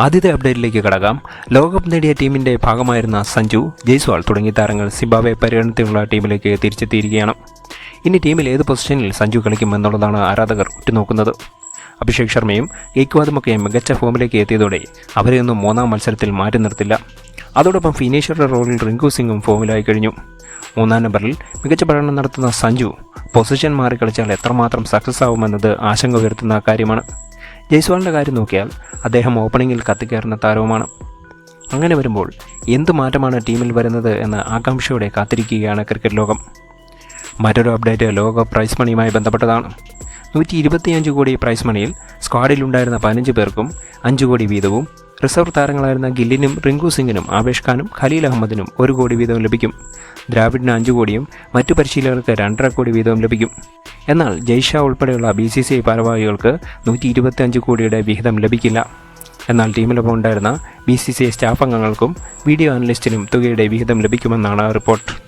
ആദ്യത്തെ അപ്ഡേറ്റിലേക്ക് കടക്കാം. ലോകകപ്പ് നേടിയ ടീമിന്റെ ഭാഗമായിരുന്ന സഞ്ജു ജയ്സ്വാൾ തുടങ്ങിയ താരങ്ങൾ സിംബാബെ പരിഗണനത്തിലുള്ള ടീമിലേക്ക് തിരിച്ചെത്തിയിരിക്കുകയാണ്. ഇനി ടീമിൽ ഏത് പൊസിഷനിൽ സഞ്ജു കളിക്കും എന്നുള്ളതാണ് ആരാധകർ ഉറ്റുനോക്കുന്നത്. അഭിഷേക് ശർമ്മയും ഏക്വാദുമൊക്കെ മികച്ച ഫോമിലേക്ക് എത്തിയതോടെ അവരെയൊന്നും മൂന്നാം മത്സരത്തിൽ മാറ്റി നിർത്തില്ല. അതോടൊപ്പം ഫിനിഷറുടെ റോളിൽ റിങ്കു സിംഗും ഫോമിലായി കഴിഞ്ഞു. മൂന്നാം നമ്പറിൽ മികച്ച പ്രകടനം നടത്തുന്ന സഞ്ജു പൊസിഷൻ മാറി കളിച്ചാൽ എത്രമാത്രം സക്സസ് ആവുമെന്നത് ആശങ്ക ഉയർത്തുന്ന കാര്യമാണ്. ജയ്സ്വാളിന്റെ കാര്യം നോക്കിയാൽ അദ്ദേഹം ഓപ്പണിങ്ങിൽ കത്തിക്കയറുന്ന താരവുമാണ്. അങ്ങനെ വരുമ്പോൾ എന്ത് മാറ്റമാണ് ടീമിൽ വരുന്നത് എന്ന് ആകാംക്ഷയോടെ കാത്തിരിക്കുകയാണ് ക്രിക്കറ്റ് ലോകം. മറ്റൊരു അപ്ഡേറ്റ് ലോകകപ്പ് പ്രൈസ് മണിയുമായി ബന്ധപ്പെട്ടതാണ്. നൂറ്റി ഇരുപത്തിയഞ്ച് കോടി പ്രൈസ് മണിയിൽ സ്ക്വാഡിലുണ്ടായിരുന്ന പതിനഞ്ച് പേർക്കും അഞ്ച് കോടി വീതവും റിസർവ് താരങ്ങളായിരുന്ന ഗില്ലിനും റിങ്കു സിംഗിനും ആവേഷ് ഖാനും ഖലീൽ അഹമ്മദിനും ഒരു കോടി വീതവും ലഭിക്കും. ദ്രാവിഡിന് അഞ്ച് കോടിയും മറ്റു പരിശീലകർക്ക് രണ്ടര കോടി വീതവും ലഭിക്കും. എന്നാൽ ജയ്ഷ ഉൾപ്പെടെയുള്ള ബി സി സി ഐ ഭാരവാഹികൾക്ക് നൂറ്റി ഇരുപത്തിയഞ്ച് കോടിയുടെ വിഹിതം ലഭിക്കില്ല. എന്നാൽ ടീമിലൊപ്പം ഉണ്ടായിരുന്ന B C C I staff അംഗങ്ങൾക്കും വീഡിയോ അനലിസ്റ്റിനും തുകയുടെ വിഹിതം ലഭിക്കുമെന്നാണ് റിപ്പോർട്ട്.